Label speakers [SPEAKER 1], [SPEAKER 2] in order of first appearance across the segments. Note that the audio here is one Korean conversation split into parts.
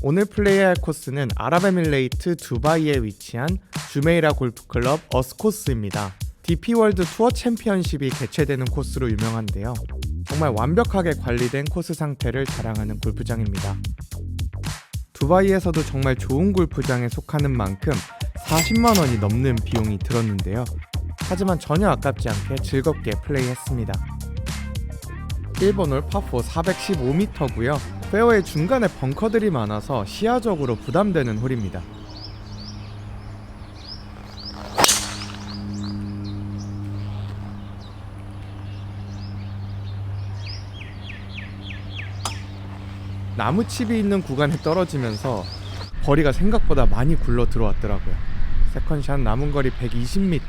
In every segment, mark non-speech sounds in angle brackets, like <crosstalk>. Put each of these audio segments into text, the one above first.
[SPEAKER 1] 오늘 플레이할 코스는 아랍에밀레이트 두바이에 위치한 주메이라 골프클럽 어스코스입니다. DP월드 투어 챔피언십이 개최되는 코스로 유명한데요. 정말 완벽하게 관리된 코스 상태를 자랑하는 골프장입니다. 두바이에서도 정말 좋은 골프장에 속하는 만큼 40만 원이 넘는 비용이 들었는데요. 하지만 전혀 아깝지 않게 즐겁게 플레이했습니다. 1번 홀 파4 415m고요. 페어의 중간에 벙커들이 많아서 시야적으로 부담되는 홀입니다. 나무칩이 있는 구간에 떨어지면서 거리가 생각보다 많이 굴러 들어왔더라고요. 세컨샷 남은 거리 120m.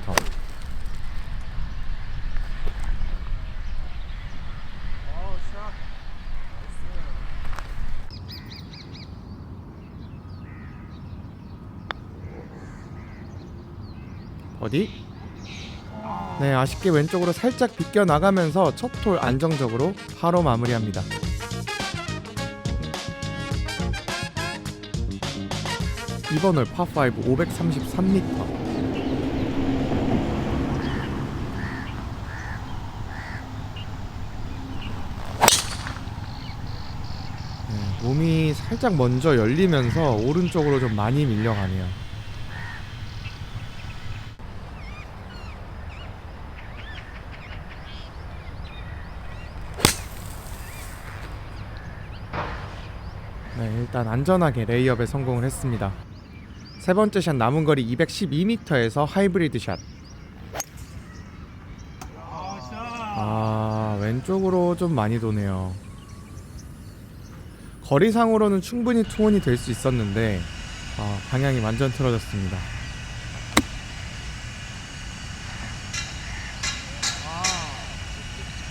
[SPEAKER 1] 어디? 네, 아 쉽게 왼쪽으로 살짝 비껴 나가면서 첫홀 안정적으로 바로 마무리합니다. 이번 홀 파5 533m. 네, 몸이 살짝 먼저 열리면서 오른쪽으로 좀 많이 밀려가네요. 네, 일단 안전하게 레이업에 성공을 했습니다. 세 번째 샷 남은 거리 212m에서 하이브리드 샷. 아, 왼쪽으로 좀 많이 도네요. 거리상으로는 충분히 투혼이 될 수 있었는데 아, 방향이 완전 틀어졌습니다.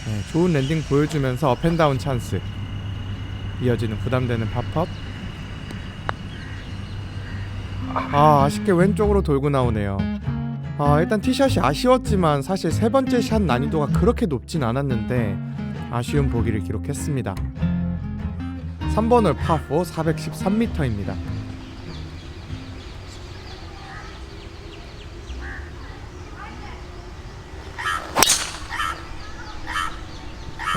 [SPEAKER 1] 네, 좋은 랜딩 보여주면서 업앤다운 찬스. 이어지는 부담되는 팝업. 아 아쉽게 왼쪽으로 돌고 나오네요. 아 일단 티샷이 아쉬웠지만 사실 세 번째 샷 난이도가 그렇게 높진 않았는데 아쉬운 보기를 기록했습니다. 3번 홀 파4 413m입니다.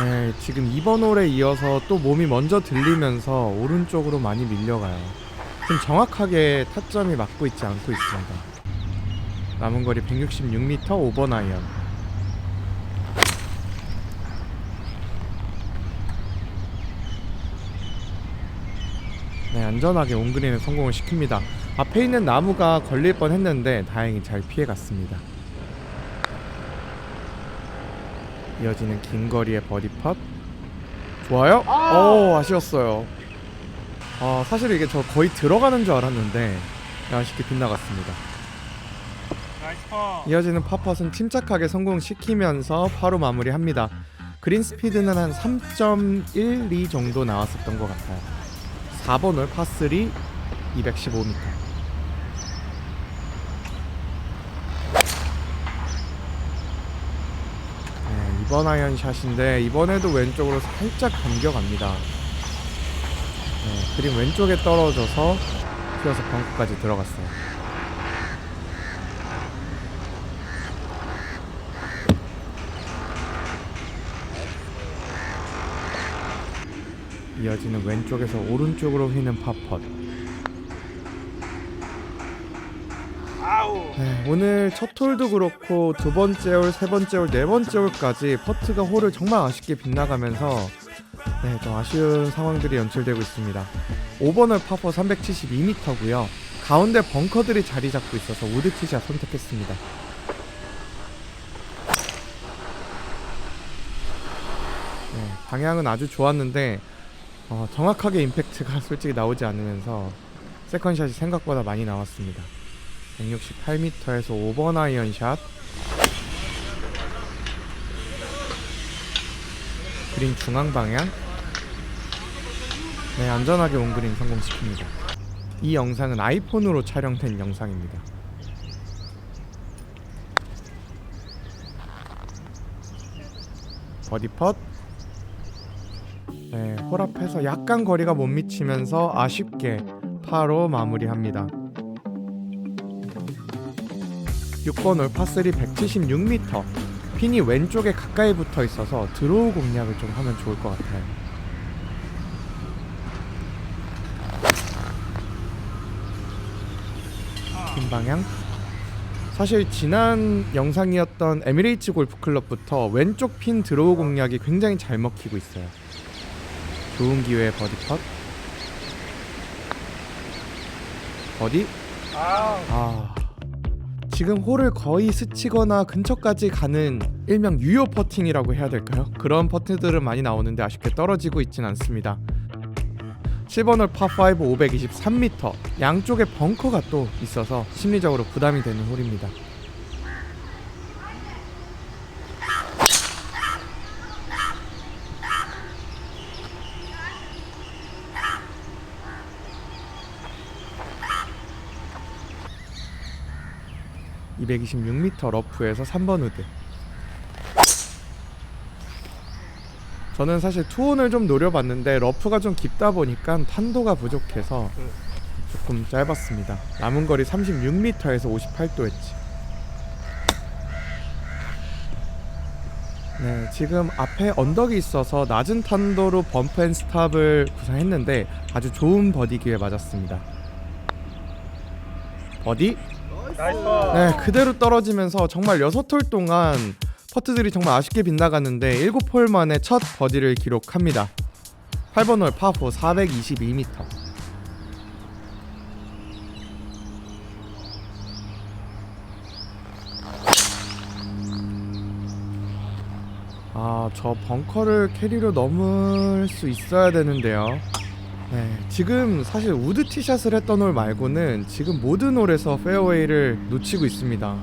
[SPEAKER 1] 네, 지금 2번 홀에 이어서 또 몸이 먼저 들리면서 오른쪽으로 많이 밀려가요. 좀 정확하게 타점이 맞고 있지 않고 있습니다. 남은 거리 166m 5번 아이언. 네, 안전하게 온그린에 성공을 시킵니다. 앞에 있는 나무가 걸릴 뻔 했는데 다행히 잘 피해갔습니다. 이어지는 긴 거리의 버디 팟. 좋아요? 오, 아쉬웠어요. 아, 사실 이게 저 거의 들어가는 줄 알았는데 아쉽게 빗나갔습니다. 이어지는 파펫은 침착하게 성공시키면서 바로 마무리합니다. 그린 스피드는 한 3.12 정도 나왔었던 것 같아요. 4번 홀 파3 215m. 네, 이번 아이언 샷인데 이번에도 왼쪽으로 살짝 감겨갑니다. 네, 그림 왼쪽에 떨어져서 튀어서 벙커까지 들어갔어요. 이어지는 왼쪽에서 오른쪽으로 휘는 팝펫.
[SPEAKER 2] 아우.
[SPEAKER 1] 네, 오늘 첫 홀도 그렇고 두 번째 홀, 세 번째 홀, 네 번째 홀까지 퍼트가 홀을 정말 아쉽게 빗나가면서 네, 좀 아쉬운 상황들이 연출되고 있습니다. 5번 홀 파퍼 372m고요. 가운데 벙커들이 자리 잡고 있어서 우드 티샷 선택했습니다. 네, 방향은 아주 좋았는데 어, 정확하게 임팩트가 <laughs> 솔직히 나오지 않으면서 세컨샷이 생각보다 많이 나왔습니다. 168m에서 5번 아이언 샷. 그린 중앙 방향. 네, 안전하게 온그린 성공시킵니다. 이 영상은 아이폰으로 촬영된 영상입니다. 버디 펫. 네, 홀 앞에서 약간 거리가 못 미치면서 아쉽게 파로 마무리합니다. 6번 홀 파3 176m 핀이 왼쪽에 가까이 붙어 있어서 드로우 공략을 좀 하면 좋을 것 같아요. 핀 방향 사실 지난 영상이었던 에미레이츠 골프 클럽부터 왼쪽 핀 드로우 공략이 굉장히 잘 먹히고 있어요. 좋은 기회의 버디 컷. 버디.
[SPEAKER 2] 아.
[SPEAKER 1] 지금 홀을 거의 스치거나 근처까지 가는 일명 유효 퍼팅이라고 해야 될까요? 그런 퍼트들은 많이 나오는데 아쉽게 떨어지고 있진 않습니다. 7번 홀 파5 523m 양쪽에 벙커가 또 있어서 심리적으로 부담이 되는 홀입니다. (226m) 러프에서 3번 우드 저는 사실 투혼을 좀 노려봤는데 러프가 좀 깊다 보니까 탄도가 부족해서 조금 짧았습니다. 남은 거리 36m에서 58도 엣지. 네, 지금 앞에 언덕이 있어서 낮은 탄도로 범프 앤 스탑을 구사했는데 아주 좋은 버디 기회 맞았습니다. 버디? 네, 그대로 떨어지면서 정말 6홀 동안 퍼트들이 정말 아쉽게 빗나갔는데 7홀 만에 첫 버디를 기록합니다. 8번 홀 파4 422m. 아, 저 벙커를 캐리로 넘을 수 있어야 되는데요. 네, 지금 사실 우드 티샷을 했던 홀 말고는 지금 모든 홀에서 페어웨이를 놓치고 있습니다.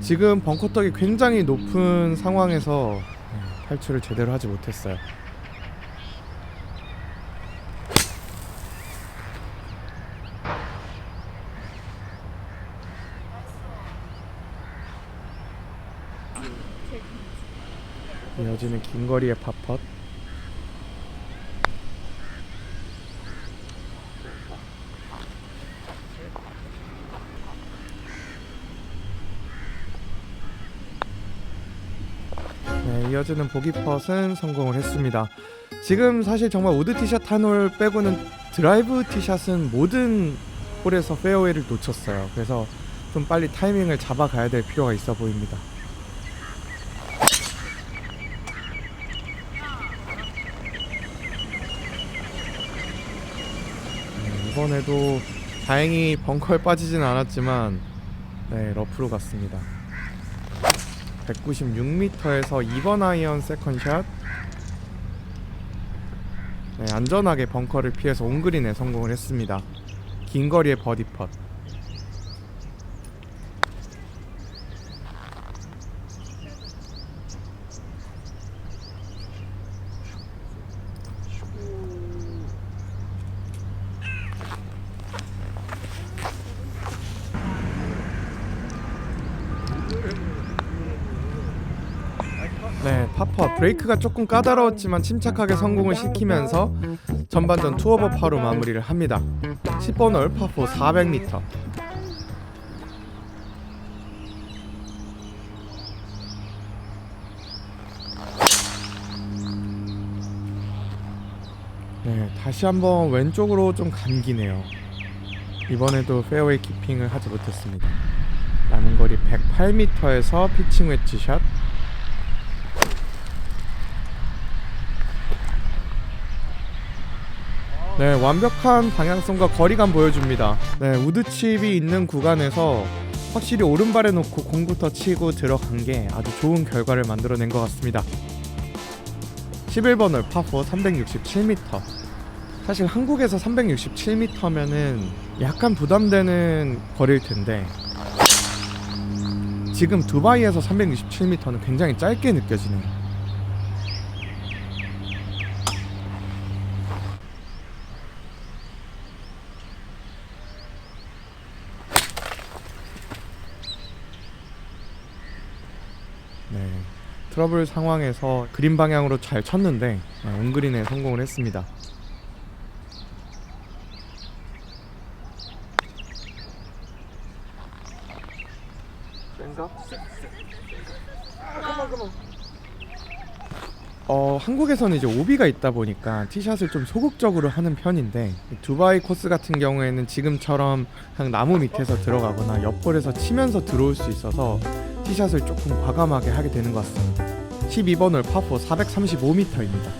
[SPEAKER 1] 지금 벙커떡이 굉장히 높은 상황에서 네, 탈출을 제대로 하지 못했어요. 이어지는 긴 거리의 파펫. 네, 이어지는 보기 펫은 성공을 했습니다. 지금 사실 정말 우드 티샷 한 홀 빼고는 드라이브 티샷은 모든 홀에서 페어웨이를 놓쳤어요. 그래서 좀 빨리 타이밍을 잡아가야 될 필요가 있어 보입니다. 네, 이번에도 다행히 벙커에 빠지진 않았지만 네 러프로 갔습니다. 196m에서 2번 아이언 세컨샷 네, 안전하게 벙커를 피해서 온그린에 성공을 했습니다. 긴 거리의 버디 펫. 네, 파파 브레이크가 조금 까다로웠지만 침착하게 성공을 시키면서 전반전 투어버 파로 마무리를 합니다. 10번 홀 파포 400m. 네, 다시 한번 왼쪽으로 좀 감기네요. 이번에도 페어웨이 키핑을 하지 못했습니다. 남은 거리 108m에서 피칭 웨지 샷. 네, 완벽한 방향성과 거리감 보여줍니다. 네, 우드칩이 있는 구간에서 확실히 오른발에 놓고 공부터 치고 들어간 게 아주 좋은 결과를 만들어낸 것 같습니다. 11번 홀 파4 367m. 사실 한국에서 367m면은 약간 부담되는 거리일 텐데 지금 두바이에서 367m는 굉장히 짧게 느껴지네요. 네. 트러블 상황에서 그린 방향으로 잘 쳤는데 네, 온그린에 성공을 했습니다. 어, 한국에서는 이제 오비가 있다 보니까 티샷을 좀 소극적으로 하는 편인데 두바이 코스 같은 경우에는 지금처럼 그냥 나무 밑에서 들어가거나 옆볼에서 치면서 들어올 수 있어서 티샷을 조금 과감하게 하게 되는 것 같습니다. 12번 홀 파포 435m입니다.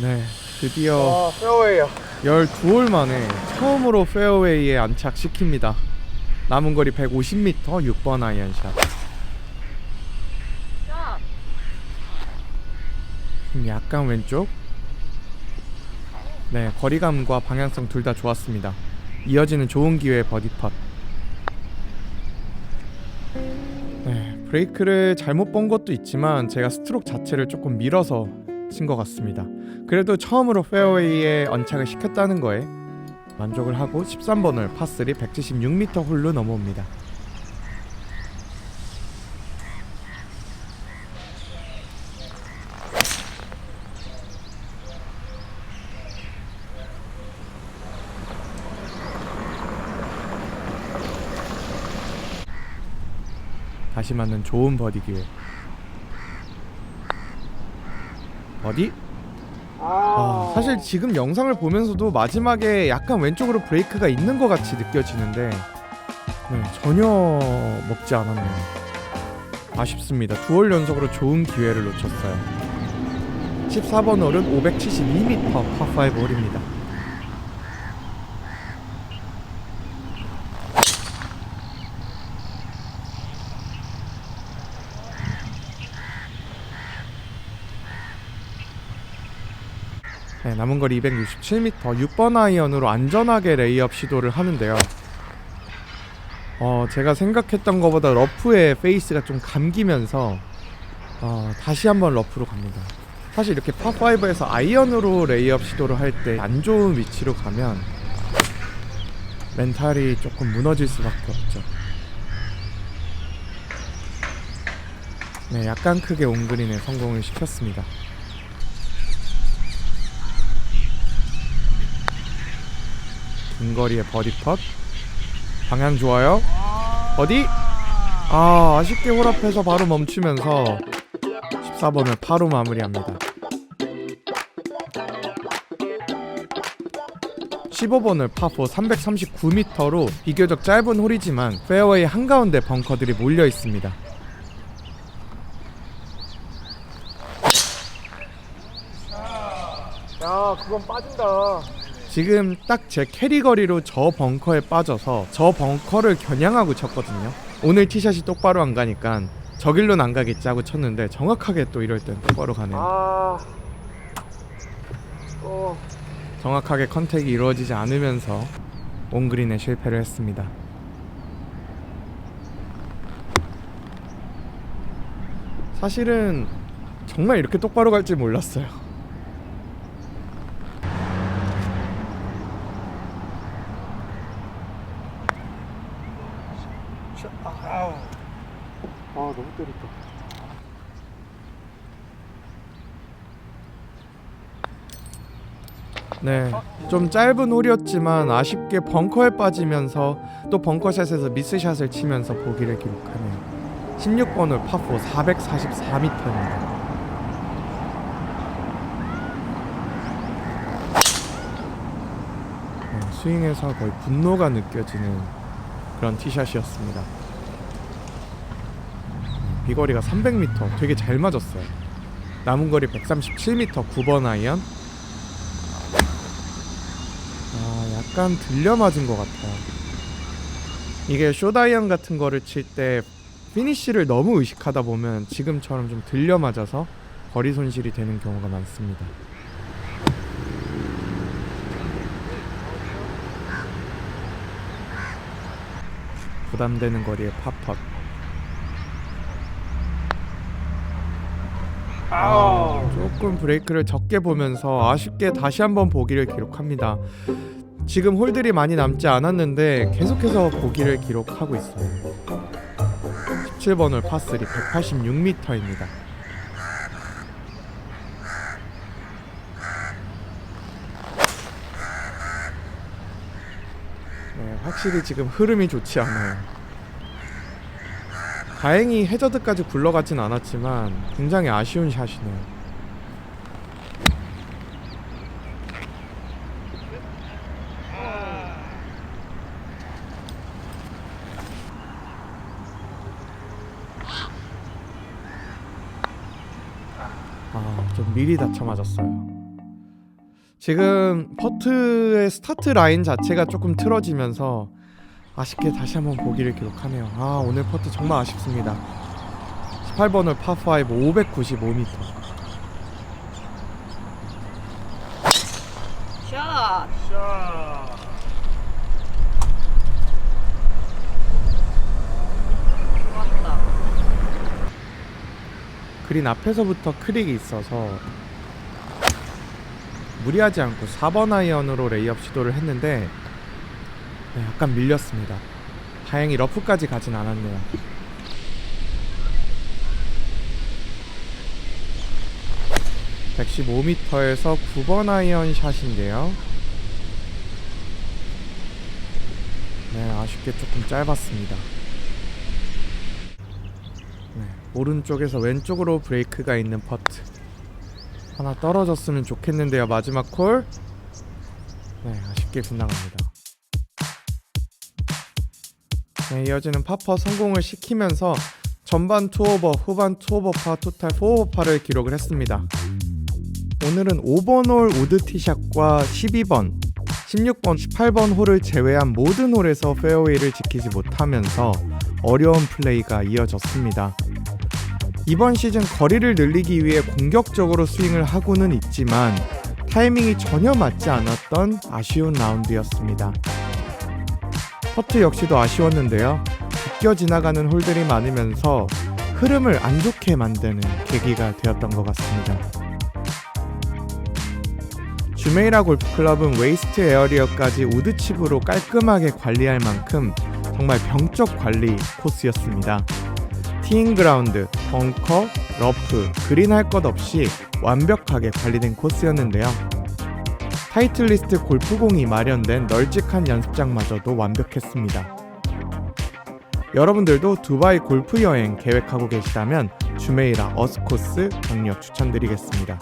[SPEAKER 1] 네, 드디어
[SPEAKER 2] 아, 페어웨이야.
[SPEAKER 1] 12홀 만에 처음으로 페어웨이에 안착시킵니다. 남은 거리 150m 6번 아이언샷. 음, 약간 왼쪽. 네, 거리감과 방향성 둘 다 좋았습니다. 이어지는 좋은 기회의 버디 팟. 네, 브레이크를 잘못 본 것도 있지만 제가 스트로크 자체를 조금 밀어서 친 것 같습니다. 그래도 처음으로 페어웨이에 언착을 시켰다는 거에 만족을 하고 13번을 파3 176m 홀로 넘어옵니다. 다시 맞는 좋은 버디 기회. 버디? 아, 사실 지금 영상을 보면서도 마지막에 약간 왼쪽으로 브레이크가 있는 것 같이 느껴지는데 네, 전혀 먹지 않았네요. 아쉽습니다. 두홀 연속으로 좋은 기회를 놓쳤어요. 14번 홀은 572m 파5 홀입니다. 남은 거리 267m 6번 아이언으로 안전하게 레이업 시도를 하는데요. 어, 제가 생각했던 것보다 러프의 페이스가 좀 감기면서 어, 다시 한번 러프로 갑니다. 사실 이렇게 파5에서 아이언으로 레이업 시도를 할 때 안 좋은 위치로 가면 멘탈이 조금 무너질 수밖에 없죠. 네, 약간 크게 온그린에 성공을 시켰습니다. 긴 거리의 버디 컷 방향 좋아요? 버디? 아 아쉽게 홀 앞에서 바로 멈추면서 14번을 파로 마무리합니다. 15번을 파4 339m로 비교적 짧은 홀이지만 페어웨이 한가운데 벙커들이 몰려 있습니다.
[SPEAKER 2] 야, 그건 빠진다.
[SPEAKER 1] 지금 딱 제 캐리 거리로 저 벙커에 빠져서 저 벙커를 겨냥하고 쳤거든요. 오늘 티샷이 똑바로 안 가니까 저 길로는 안 가겠지 하고 쳤는데 정확하게 또 이럴 땐 똑바로 가네요.
[SPEAKER 2] 아. 어.
[SPEAKER 1] 정확하게 컨택이 이루어지지 않으면서 온그린에 실패를 했습니다. 사실은 정말 이렇게 똑바로 갈줄 몰랐어요.
[SPEAKER 2] 샷. 아우. 아, 너무 때렸다.
[SPEAKER 1] 네, 좀 짧은 홀이었지만 아쉽게 벙커에 빠지면서 또 벙커샷에서 미스샷을 치면서 보기를 기록하네요. 16번 홀 파4 444m입니다. 네, 스윙에서 거의 분노가 느껴지는 그런 티샷이었습니다. 비거리가 300m, 되게 잘 맞았어요. 남은 거리 137m, 9번 아이언. 아, 약간 들려 맞은 것 같아요. 이게 쇼다이언 같은 거를 칠 때 피니쉬를 너무 의식하다 보면 지금처럼 좀 들려 맞아서 거리 손실이 되는 경우가 많습니다. 부담되는 거리의.
[SPEAKER 2] 아우.
[SPEAKER 1] 조금 브레이크를 적게 보면서 아쉽게 다시 한번 보기를 기록합니다. 지금 홀들이 많이 남지 않았는데 계속해서 보기를 기록하고 있어요. 17번 홀 파3 186m입니다. 네, 확실히 지금 흐름이 좋지 않아요. 다행히 해저드까지 굴러가진 않았지만 굉장히 아쉬운 샷이네요. 아, 좀 미리 다쳐 맞았어요. 지금 퍼트의 스타트 라인 자체가 조금 틀어지면서 아쉽게 다시 한번 보기를 기록하네요. 아 오늘 퍼트 정말 아쉽습니다. 18번을 파5 595m.
[SPEAKER 3] 샷!
[SPEAKER 2] 샷.
[SPEAKER 3] 좋았다.
[SPEAKER 1] 그린 앞에서부터 크릭이 있어서 무리하지 않고 4번 아이언으로 레이업 시도를 했는데 네, 약간 밀렸습니다. 다행히 러프까지 가진 않았네요. (115m에서) 9번 아이언 샷인데요 네 아쉽게 조금 짧았습니다 네, 오른쪽에서 왼쪽으로 브레이크가 있는 퍼트. 하나 떨어졌으면 좋겠는데요 마지막 콜. 네, 아쉽게 빗나갑니다. 네, 이어지는 파퍼 성공을 시키면서 전반 투오버 후반 투오버파 토탈 4오버파를 기록을 했습니다. 오늘은 5번 홀 우드 티샷과 12번 16번, 18번 홀을 제외한 모든 홀에서 페어웨이를 지키지 못하면서 어려운 플레이가 이어졌습니다. 이번 시즌 거리를 늘리기 위해 공격적으로 스윙을 하고는 있지만 타이밍이 전혀 맞지 않았던 아쉬운 라운드였습니다. 퍼트 역시도 아쉬웠는데요. 비껴 지나가는 홀들이 많으면서 흐름을 안 좋게 만드는 계기가 되었던 것 같습니다. 주메이라 골프클럽은 웨이스트 에어리어까지 우드칩으로 깔끔하게 관리할 만큼 정말 병적 관리 코스였습니다. 티잉 그라운드, 벙커, 러프, 그린 할 것 없이 완벽하게 관리된 코스였는데요. 타이틀리스트 골프공이 마련된 널찍한 연습장마저도 완벽했습니다. 여러분들도 두바이 골프 여행 계획하고 계시다면 주메이라 어스코스 강력 추천드리겠습니다.